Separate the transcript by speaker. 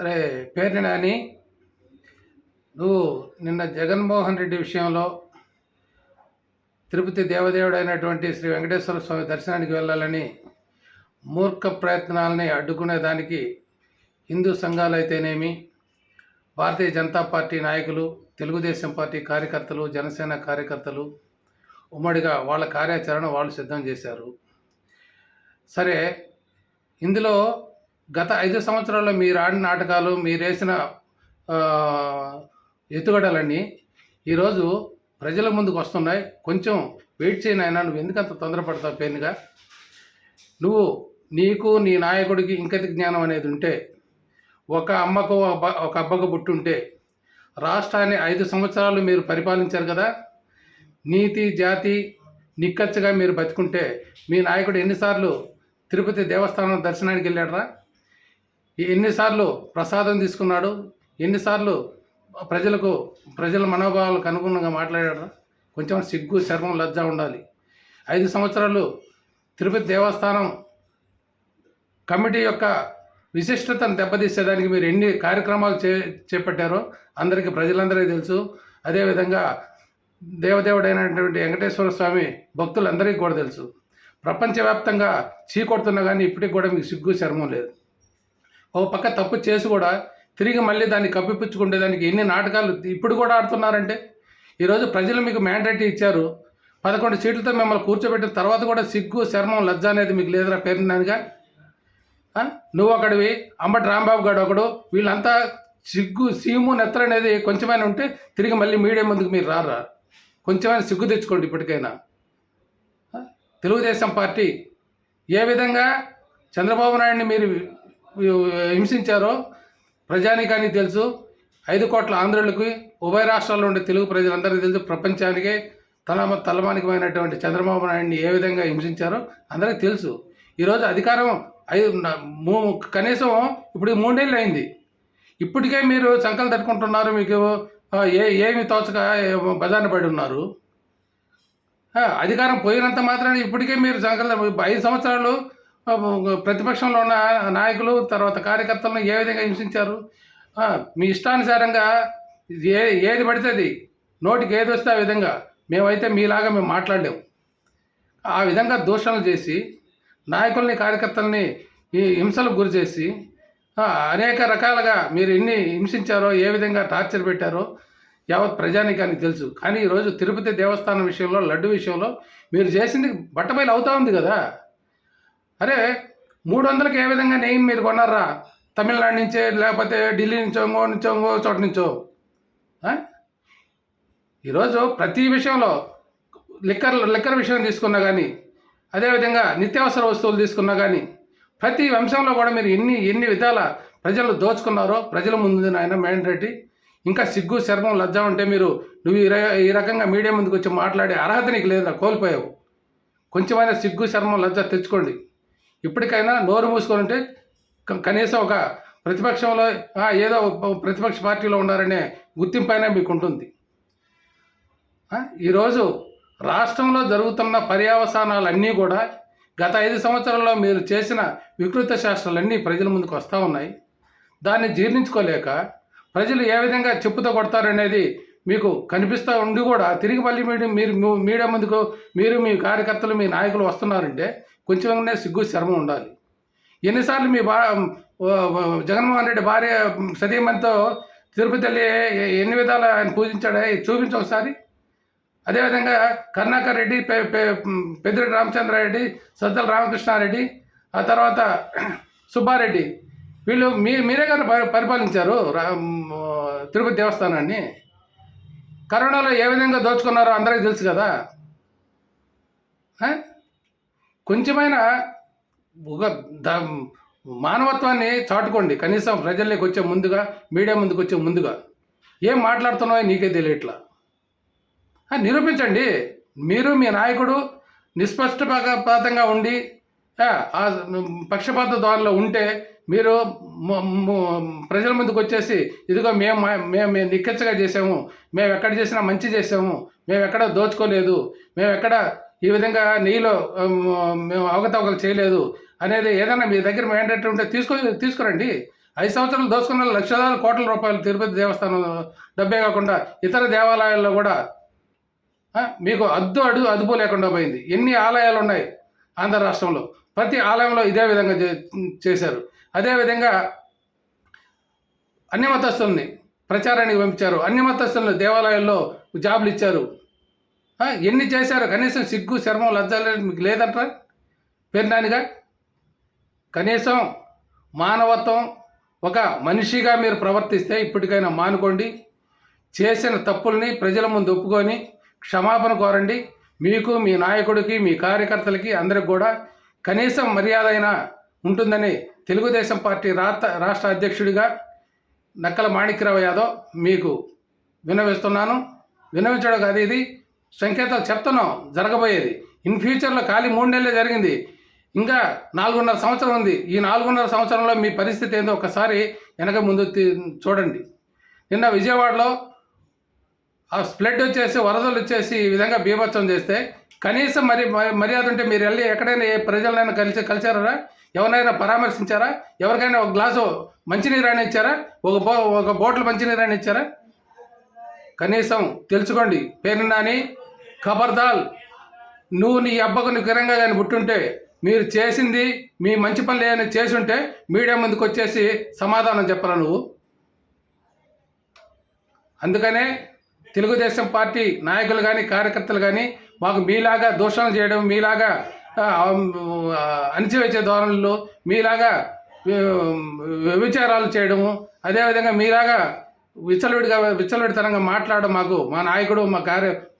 Speaker 1: అరే పేరు నాని. నువ్వు నిన్న జగన్మోహన్ రెడ్డి విషయంలో తిరుపతి దేవదేవుడు అయినటువంటి శ్రీ వెంకటేశ్వర స్వామి దర్శనానికి వెళ్ళాలని మూర్ఖ ప్రయత్నాలని అడ్డుకునే దానికి హిందూ సంఘాలు అయితేనేమి భారతీయ జనతా పార్టీ నాయకులు తెలుగుదేశం పార్టీ కార్యకర్తలు జనసేన కార్యకర్తలు ఉమ్మడిగా వాళ్ళ కార్యాచరణ వాళ్ళు సిద్ధం చేశారు. సరే ఇందులో గత ఐదు సంవత్సరాల్లో మీరు ఆడిన నాటకాలు మీరు వేసిన ఎత్తుగడలన్నీ ఈరోజు ప్రజల ముందుకు వస్తున్నాయి. కొంచెం వెయిట్ చేయను అయినా నువ్వు ఎందుకంత తొందరపడతావు పేరుగా నువ్వు నీకు నీ నాయకుడికి ఇంకతి జ్ఞానం అనేది ఉంటే ఒక అమ్మకు ఒక ఒక అబ్బకు పుట్టుంటే రాష్ట్రాన్ని ఐదు సంవత్సరాలు మీరు పరిపాలించారు కదా? నీతి జాతి నిక్కచ్చగా మీరు బతుకుంటే మీ నాయకుడు ఎన్నిసార్లు తిరుపతి దేవస్థానం దర్శనానికి వెళ్ళాడరా? ఎన్నిసార్లు ప్రసాదం తీసుకున్నాడు ఎన్నిసార్లు ప్రజలకు ప్రజల మనోభావాలకు అనుగుణంగా మాట్లాడాడు. కొంచెం సిగ్గు శర్మం లజ్జ ఉండాలి. ఐదు సంవత్సరాలు తిరుపతి దేవస్థానం కమిటీ యొక్క విశిష్టతను దెబ్బతీసేదానికి మీరు ఎన్ని కార్యక్రమాలు చే చేపట్టారో అందరికీ ప్రజలందరికీ తెలుసు. అదేవిధంగా దేవదేవుడైనటువంటి వెంకటేశ్వర స్వామి భక్తులందరికీ కూడా తెలుసు. ప్రపంచవ్యాప్తంగా చీకొడుతున్నా కానీ ఇప్పటికి కూడా మీకు సిగ్గు శర్మం లేదు. ఓ పక్క తప్పు చేసి కూడా తిరిగి మళ్ళీ దాన్ని కప్పిపుచ్చుకునేదానికి ఎన్ని నాటకాలు ఇప్పుడు కూడా ఆడుతున్నారంటే? ఈరోజు ప్రజలు మీకు మ్యాండేట్ ఇచ్చారు. పదకొండు సీట్లతో మిమ్మల్ని కూర్చోబెట్టిన తర్వాత కూడా సిగ్గు శర్మం లజ్జ అనేది మీకు లేదురా పేరునానిగా నువ్వు ఒకడివి అంబటి రాంబాబు గారు ఒకడు. వీళ్ళంతా సిగ్గు సీము నెత్తర అనేది కొంచెమైనా ఉంటే తిరిగి మళ్ళీ మీడియా ముందుకు మీరు రారా? కొంచెమైనా సిగ్గు తెచ్చుకోండి ఇప్పటికైనా. తెలుగుదేశం పార్టీ ఏ విధంగా చంద్రబాబు నాయుడిని మీరు హింసించారో ప్రజానికానికి తెలుసు. ఐదు కోట్ల ఆంధ్రులకి ఉభయ రాష్ట్రాల్లో ఉండే తెలుగు ప్రజలందరికీ తెలుసు. ప్రపంచానికే తల తలమానికమైనటువంటి చంద్రబాబు నాయుడిని ఏ విధంగా హింసించారో అందరికీ తెలుసు. ఈరోజు అధికారం ఐదు మూ- కనీసం ఇప్పుడు మూడేళ్ళు అయింది. ఇప్పటికే మీరు సంకలు తట్టుకుంటున్నారు మీకు ఏ ఏమి తోచక బజార్న పడి ఉన్నారు. అధికారం పోయినంత మాత్రాన ఇప్పటికే మీరు సంకల్ప ఐదు సంవత్సరాలు ప్రతిపక్షంలో ఉన్న నాయకులు తర్వాత కార్యకర్తలను ఏ విధంగా హింసించారు? మీ ఇష్టానుసారంగా ఏ ఏది పడితే అది నోటికి ఏది వస్తే ఆ విధంగా మేమైతే మీలాగా మేము మాట్లాడలేము ఆ విధంగా దూషణలు చేసి నాయకుల్ని కార్యకర్తల్ని ఈ హింసలకు గురి చేసి అనేక రకాలుగా మీరు ఎన్ని హింసించారో ఏ విధంగా టార్చర్ పెట్టారో యావత్ ప్రజానికానికి తెలుసు. కానీ ఈరోజు తిరుపతి దేవస్థానం విషయంలో లడ్డు విషయంలో మీరు చేసింది బట్టబయలు అవుతా ఉంది కదా. అరే మూడు వందలకి ఏ విధంగా నెయ్యి మీరు కొన్నారా? తమిళనాడు నుంచే లేకపోతే ఢిల్లీ నుంచో నుంచో చోట నుంచో? ఈరోజు ప్రతి విషయంలో లిక్కర్ లిక్కర్ విషయం తీసుకున్నా కానీ అదేవిధంగా నిత్యావసర వస్తువులు తీసుకున్నా కానీ ప్రతి అంశంలో కూడా మీరు ఎన్ని ఎన్ని విధాల ప్రజలు దోచుకున్నారో ప్రజల ముందు ఆయన మేడం రెడ్డి. ఇంకా సిగ్గు శర్మం లజ్జ ఉంటే మీరు నువ్వు ఈ ర- ఈ రకంగా మీడియా ముందుకు వచ్చి మాట్లాడే అర్హత నీకు లేదా కోల్పోయావు. కొంచెమైనా సిగ్గు శర్మం లజ్జ తెచ్చుకోండి. ఇప్పటికైనా నోరు మూసుకొని కనీసం ఒక ప్రతిపక్షంలో ఏదో ప్రతిపక్ష పార్టీలో ఉన్నారనే గుర్తింపైనా మీకు ఉంటుంది ఈరోజు రాష్ట్రంలో జరుగుతున్న పర్యావసానాలన్నీ కూడా గత ఐదు సంవత్సరాల్లో మీరు చేసిన వికృత శాస్త్రాలన్నీ ప్రజల ముందుకు వస్తూ ఉన్నాయి. దాన్ని జీర్ణించుకోలేక ప్రజలు ఏ విధంగా చెప్పుతో కొడతారనేది మీకు కనిపిస్తూ ఉండి కూడా తిరిగి మళ్ళీ మీడియం మీరు మీడియా ముందుకు మీరు మీ కార్యకర్తలు మీ నాయకులు వస్తున్నారంటే కొంచెం సిగ్గు శర్మ ఉండాలి. ఎన్నిసార్లు మీ బా జగన్మోహన్ రెడ్డి భార్య సతీమణితో తిరుపతి వెళ్ళి ఎన్ని విధాలు ఆయన పూజించాడే చూపించు ఒకసారి. అదేవిధంగా కర్ణాకర్ రెడ్డి పె పెద్దిరెడ్డి రామచంద్రారెడ్డి సద్దల రామకృష్ణారెడ్డి ఆ తర్వాత సుబ్బారెడ్డి వీళ్ళు మీ మీరే కదా పరిపాలించారు రా- తిరుపతి దేవస్థానాన్ని. కరోనాలో ఏ విధంగా దోచుకున్నారో అందరికీ తెలుసు కదా. కొంచెమైనా ఒక ద మానవత్వాన్ని చాటుకోండి. కనీసం ప్రజల్లోకి వచ్చే ముందుగా మీడియా ముందుకు వచ్చే ముందుగా. ఏం మాట్లాడుతున్నావో నీకే తెలియట్లా. నిరూపించండి. మీరు మీ నాయకుడు నిష్పక్షపాతంగా ఉండి ఆ, పక్షపాత దారిలో ఉంటే మీరు ప్రజల ముందుకు వచ్చేసి ఇదిగో మేము మేము మేము నిక్కచ్చగా చేసాము మేము ఎక్కడ చేసినా మంచి చేసాము మేము ఎక్కడ దోచుకోలేదు మేము ఎక్కడ ఈ విధంగా నెయ్యిలో మేము అవకతవకలు చేయలేదు అనేది ఏదైనా మీ దగ్గర మ్యాండేట్ ఉంటే తీసుకో తీసుకురండి. ఐదు సంవత్సరాలు దోచుకున్న లక్షలాది కోట్ల రూపాయలు తిరుపతి దేవస్థానం డబ్బే కాకుండా ఇతర దేవాలయాల్లో కూడా మీకు అద్దు అడు అదుపు లేకుండా పోయింది. ఎన్ని ఆలయాలు ఉన్నాయి ఆంధ్ర రాష్ట్రంలో? ప్రతి ఆలయంలో ఇదే విధంగా చే- చేశారు. అదేవిధంగా అన్ని మతస్థుల్ని ప్రచారానికి పంపించారు. అన్ని మతస్థులను దేవాలయాల్లో జాబులు ఇచ్చారు. ఎన్ని చేశారు? కనీసం సిగ్గు శర్మం లజ్జాలు మీకు లేదంటారా? పేరునానిగా కనీసం మానవత్వం ఒక మనిషిగా మీరు ప్రవర్తిస్తే ఇప్పటికైనా మానుకోండి. చేసిన తప్పుల్ని ప్రజల ముందు ఒప్పుకొని క్షమాపణ కోరండి. మీకు మీ నాయకుడికి మీ కార్యకర్తలకి అందరికి కూడా కనీసం మర్యాద అయినా ఉంటుందని తెలుగుదేశం పార్టీ రాష్ట్ర రాష్ట్ర అధ్యక్షుడిగా నక్కల మాణిక్యరావు యాదవ్ మీకు వినవిస్తున్నాను వినవించడం కాదు ఇది. సంకేతాలు చెప్తున్నాం. జరగబోయేది. ఇన్ ఫ్యూచర్లో ఖాళీ మూడు నెలలే జరిగింది. ఇంకా నాలుగున్నర సంవత్సరం ఉంది. ఈ నాలుగున్నర సంవత్సరంలో మీ పరిస్థితి ఏందో ఒకసారి వెనక ముందు చూడండి. నిన్న విజయవాడలో ఆ ఫ్లడ్ వచ్చేసి వరదలు వచ్చేసి ఈ విధంగా బీభత్సం చేస్తే కనీసం మరి మర్యాద ఉంటే మీరు వెళ్ళి ఎక్కడైనా ఏ ప్రజలైనా కలిసి కలిసారా ఎవరినైనా పరామర్శించారా? ఎవరికైనా ఒక గ్లాసు మంచినీరు అని ఇచ్చారా? ఒక బో ఒక బోట్లు మంచినీరు అని ఇచ్చారా? కనీసం తెలుసుకోండి. పేరు నాని ఖబర్దాల్ నువ్వు నీ అబ్బకు నీ కానీ పుట్టుంటే మీరు చేసింది మీ మంచి పనులు ఏమైనా చేసి ఉంటే మీడియా ముందుకు వచ్చేసి సమాధానం చెప్పరా నువ్వు? అందుకనే తెలుగుదేశం పార్టీ నాయకులు కానీ కార్యకర్తలు కానీ మాకు మీలాగా దూషణలు చేయడం మీలాగా అణిచివేసే ధోరణులు మీలాగా వ్యభిచారాలు చేయడము అదేవిధంగా మీలాగా విచ్చలవిడిగా విచ్చలవిడితనంగా మాట్లాడడం మాకు మా నాయకుడు మా కార్య